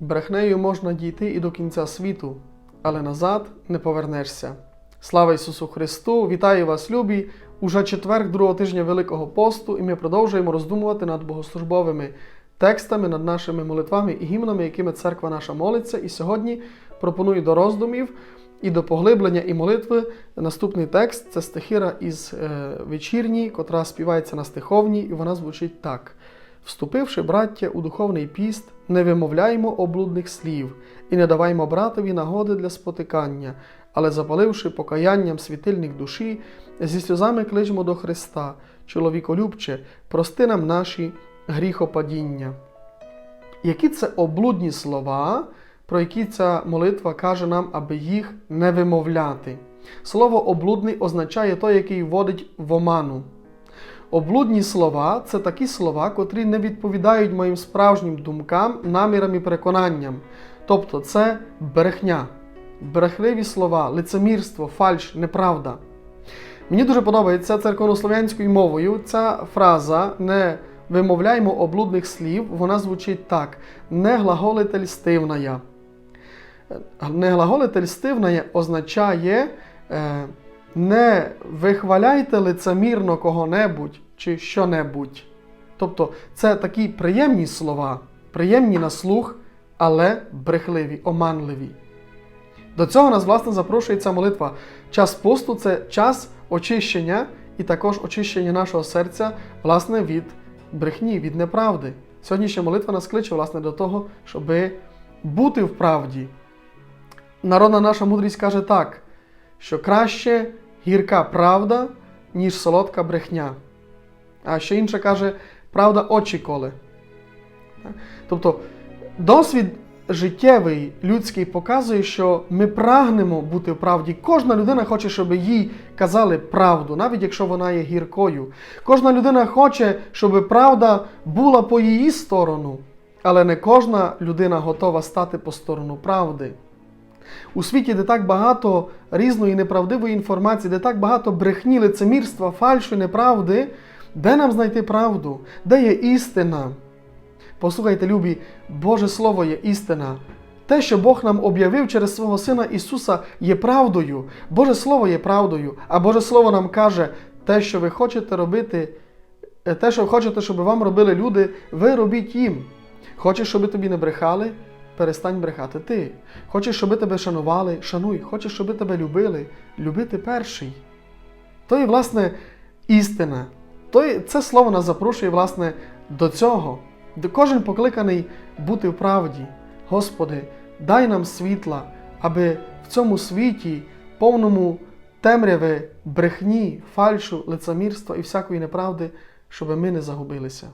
Брехнею можна дійти і до кінця світу, але назад не повернешся. Слава Ісусу Христу! Вітаю вас, любі! Уже четверг другого тижня Великого посту, і ми продовжуємо роздумувати над богослужбовими текстами, над нашими молитвами і гімнами, якими церква наша молиться. І сьогодні пропоную до роздумів і до поглиблення і молитви наступний текст це стихіра із е, вечірній, котра співається на стиховній, і вона звучить так. Вступивши, браття, у духовний піст, не вимовляймо облудних слів і не даваймо братові нагоди для спотикання, але запаливши покаянням світильник душі, зі сльозами кличмо до Христа, чоловіколюбче, прости нам наші гріхопадіння. Які це облудні слова, про які ця молитва каже нам, аби їх не вимовляти? Слово облудний означає той, який вводить в оману. Облудні слова це такі слова, котрі не відповідають моїм справжнім думкам, намірам і переконанням. Тобто це брехня, брехливі слова, лицемірство, фальш, неправда. Мені дуже подобається церковнослов'янською мовою ця фраза не вимовляймо облудних слів, вона звучить так: не глаголите льстивная. Не глаголите льстивная означає е, не вихваляйте лицемірно кого-небудь чи що-небудь. Тобто це такі приємні слова, приємні на слух, але брехливі, оманливі. До цього нас, власне, запрошує ця молитва. Час посту це час очищення і також очищення нашого серця, власне, від брехні, від неправди. Сьогоднішня молитва нас кличе, власне, до того, щоб бути в правді. Народна наша мудрість каже так, що краще гірка правда, ніж солодка брехня. А ще інше каже, правда очі коле. Тобто досвід життєвий, людський показує, що ми прагнемо бути в правді. Кожна людина хоче, щоб їй казали правду, навіть якщо вона є гіркою. Кожна людина хоче, щоб правда була по її сторону, але не кожна людина готова стати по сторону правди. У світі, де так багато різної неправдивої інформації, де так багато брехні, лицемірства, фальшу, неправди, де нам знайти правду? Де є істина? Послухайте, любі, Боже Слово є істина. Те, що Бог нам об'явив через свого Сина Ісуса, є правдою. Боже Слово є правдою, а Боже Слово нам каже, те, що ви хочете робити, е, те, що хочете, щоб вам робили люди, ви робіть їм. Хочеш, щоб тобі не брехали? Перестань брехати ти. Хочеш, щоб тебе шанували, шануй. Хочеш, щоб тебе любили, любити перший. То є, власне, істина. То це слово нас запрошує, власне, до цього. Кожен покликаний бути в правді. Господи, дай нам світла, аби в цьому світі, повному темряви, брехні, фальшу, лицемірства і всякої неправди, щоб ми не загубилися.